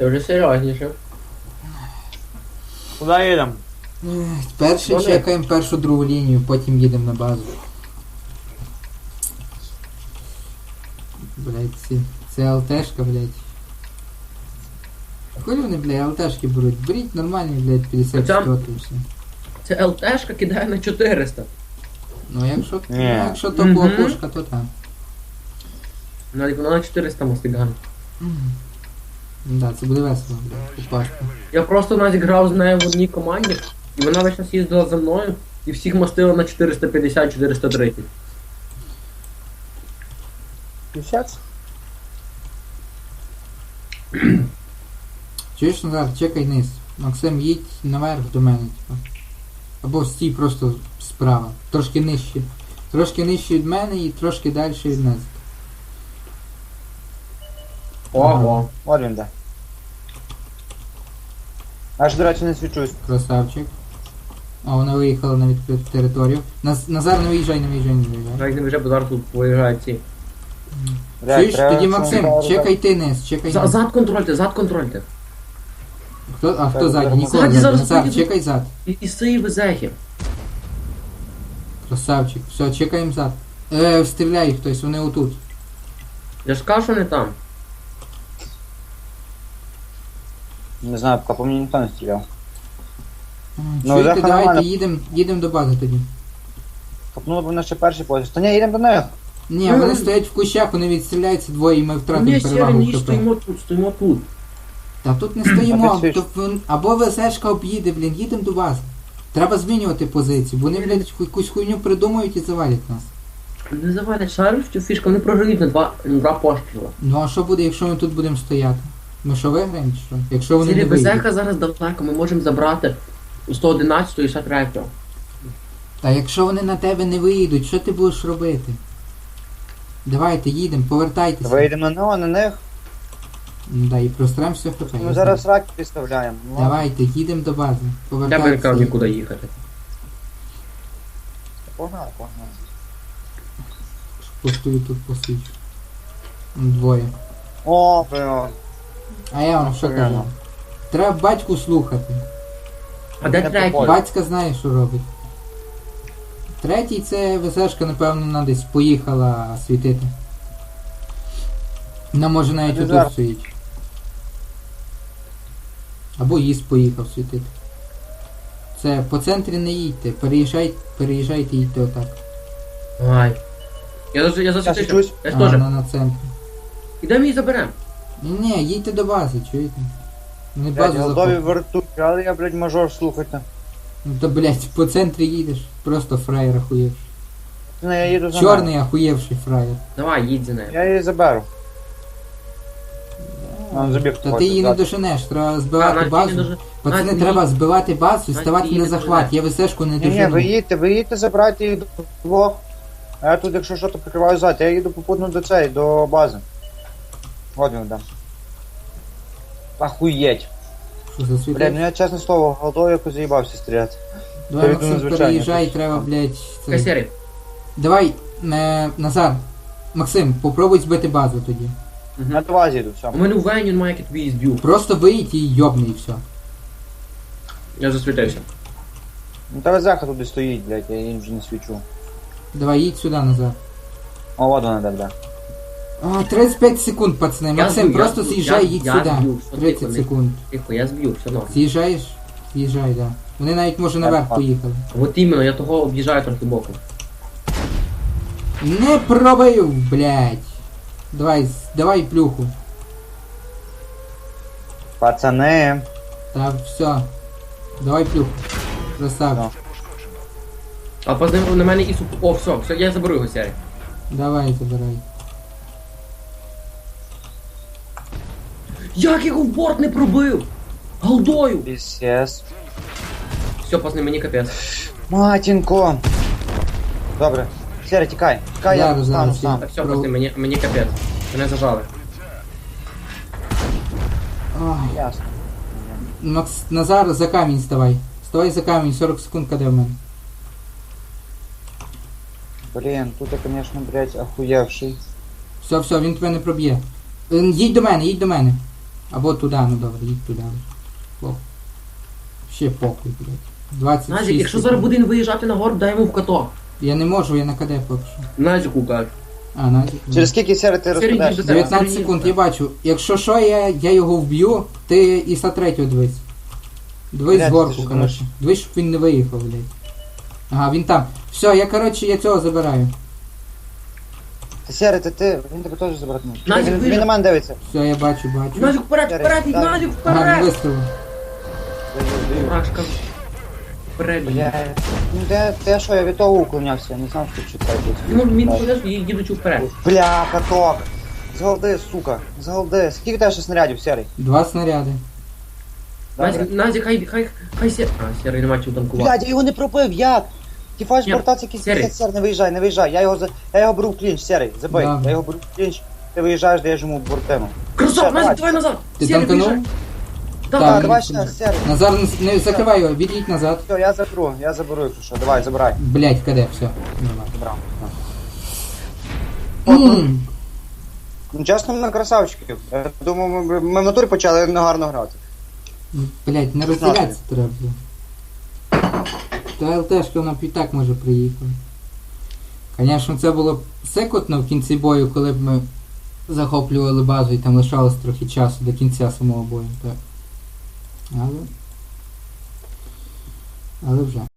Це вже серйозніше. Куди їдемо? Ех, Перше Вони- чекаємо першу другу лінію, потім їдемо на базу. Блять, ці, це ЛТшка, блять. Коли вони, блядь, ЛТшки беруть? Беріть нормальні, блядь, 50 Хоча- все. Це ЛТшка кидає на 400. Ну якщо, ну, Ні. якщо топова Мгм. пушка, то так. Навіть вона на 400 мастиган. Да, це буде весело, блядь. Я просто навіть грав з нею в одній команді, і вона весь час їздила за мною і всіх мастила на 450-430. 50? Чуєш, Назар, чекай низ. Максим, їдь наверх до мене, типа. Або стій просто справа. Трошки нижче. Трошки нижче від мене і трошки далі від нас. Ого. От він де. Аж, до речі, не свічусь. Красавчик. А вона виїхала на відкриту територію. Наз... Назар, не виїжджай, не виїжджай, не виїжджай. Навіть не вже бо зараз тут виїжджають ці. Чуєш, треба тоді Максим, чекай ти низ, чекай За, низ. зад контрольте, зад контрольте. Хто, а хто Так, ззаді? зараз. Ніколи Ззаді ззаді. зараз Назар, чекай зад. І, і цієї везехи. Красавчик. Все, чекаємо зад. Е, стріляй хтось, вони отут. Я ж кажу, що не там. Не знаю, поки по мені ніхто не стріляв. Ну, Чуєте, давайте нормально. їдемо їдем до бази тоді. Копнуло б вони ще перший поїзд. Та ні, їдемо до них. Ні, вони стоять в кущах, вони відстріляються двоє і ми втратимо Ні, перевагу ні, в ХП. стоїмо тут, стоїмо тут. Та тут не стоїмо, А ти то вон- або ВСшка об'їде, блін, їдемо до бази. Треба змінювати позицію, вони, блядь, якусь хуйню придумають і завалять нас. Не завалять шариш цю фішку, вони програють на два, на два постріла. Ну а що буде, якщо ми тут будемо стояти? Ми що виграємо чи що? Якщо вони Сірі, не вийдуть? везеха зараз далеко, ми можемо забрати 111 і 103. Та якщо вони на тебе не виїдуть, що ти будеш робити? Давайте їдемо, повертайтеся. Вийдемо на нього, на них. Ну, Да, і простремся хп. Ми зараз раки підставляємо. Ну, Давайте, їдемо до бази. Я би не Повертайтеся. нікуди їхати. Погнали, погнали. Постою тут посичу. Двоє. О, прям. А я вам що кажу? Треба батьку слухати. А де третій? Батька знає, що робить. Третій це ВСшка, напевно, вона десь поїхала світити. Вона може навіть Ну, отут стоїть. Або їсть поїхав світити. Це по центрі не їдьте, переїжджайте, переїжджайте, їдьте отак. Ай. Я за я Я засвітився. Я ж теж. на, на центрі. Ідемо її заберемо. Ні, ні, їдьте до бази, чуєте? Не Блядь, базу голдові заходять. вертуть, але я, блядь, мажор слухайте. Ну то, блядь, по центрі їдеш, просто фраєр охуєвший. Ну, я їду за Чорний охуєвший фраєр. Давай, їдь за нею. Я її заберу. Нам забіг Та ти її не доженеш, треба збивати навіть базу. не дуже- Пацани, навіть треба збивати базу і Навіть ставати на не захват. Я висешку не Ні, ні, дожену. ви їдьте, ви їдьте забрати їх двох. А я тут, якщо що, то прикриваю зад. Я їду попутно до цієї, до бази. От він дам. Охуєть. Що за світло? Блядь, ну я чесне слово, голдою якось заїбався стріляти. Давай, я йду Максим, надзвичайно. переїжджай, треба, блядь. Це... Касірі. Давай, е, Назар. Максим, попробуй збити базу тоді. На до базі йду, У все. мене в Вені немає як твій зб'ю. Просто виїдь і йобни і все. Я засвітився. Ну та везеха туди стоїть, блядь, я їм вже не свічу. Давай, їдь сюди, Назар. О, от вона де, бля. О, 35 секунд, пацани. Я Максим, я просто збив, з'їжджай, я- їдь я сюди. збив, що ти 30 коли? секунд. Тихо, я зб'ю, все норм. З'їжджаєш? З'їжджай, да. Вони навіть може наверх так. поїхали. От іменно, я того об'їжджаю трохи боком. Не пробив, блядь. Давай, з- давай плюху. Пацани. Та все. Давай плюху. Красавчик. А позна на мене і суп. О, все, все, я заберу його сярі. Давай, забирай. Як його в борт не пробив? Голдою! Пісєс. Все, пацани, мені капець. Матінко. Добре. Сіря, тікай. Тікай, я Зараз, стану зараз, сам. Так, все, пацани, мені, мені капець. Мене зажали. Ой. Ясно. Макс, Назар, за камінь ставай. Ставай за камінь, 40 секунд каде в мене. Блін, тут я, конечно, блядь, охуєвший. Все, все, він тебе не проб'є. Е, Їдь до мене, їдь до мене. Або туди, ну добре, їдь туди. Похуй. Ще похуй, блядь. 26 Назік, якщо зараз буде він виїжджати на горб, дай йому в каток. Я не можу, я на КД поки що. Назіку кажу. А, Назік. Через скільки сери ти Сері, розпадеш? йди до 19 секунд, я бачу. Якщо що, я, я його вб'ю, ти Іса третього дивись. Дивись Блядь, згорку, ти що коротше. Дивись, щоб він не виїхав, блядь. Ага, він там. Все, я коротше, я цього забираю. Ти сери, ти ти, він тебе теж може. Назік, Він, він на мене дивиться. Все, я бачу, бачу. Назік вперед, вперед, Так. Назік він вперед! даю. Рашка. Вперед. Бля, ну де, те що, я від того уклонявся, я не знав, що читати. Ну, він подеш і їдучи вперед. Бля, каток. Зголди, сука, зголди. Скільки тебе ще снарядів, серий? Два снаряди. Добре. Назік, Назік, хай, хай, хай сє... А, сірий нема чого танкувати. Блядь, я його не пробив, як? Ті фаш Ні, бортаці якийсь Серий. пісець, сер, не виїжджай, не виїжджай. Я його, за... я його беру в клінч, серий, забий. Добре. Я його беру в клінч, ти виїжджаєш, даєш йому бортему. Красав, Назік, давай. давай назад! Ти Сірий, танканув? виїжджай. Так, Так, давай ще, серий. Назар, не, не закривай його, від'їдь назад. Все, я заберу, я заберу, якщо що. Давай, забирай. Блять, КД, все. Нормально. Забрав. М. Ну, чесно, ми красавчиків. Я думаю, ми, ми в натурі почали негарно грати. Блять, не розділятися треба. Та ЛТшка вона б і так може приїхати. Звісно, це було секотно в кінці бою, коли б ми захоплювали базу і там лишалось трохи часу до кінця самого бою. Так. Але. Але вже.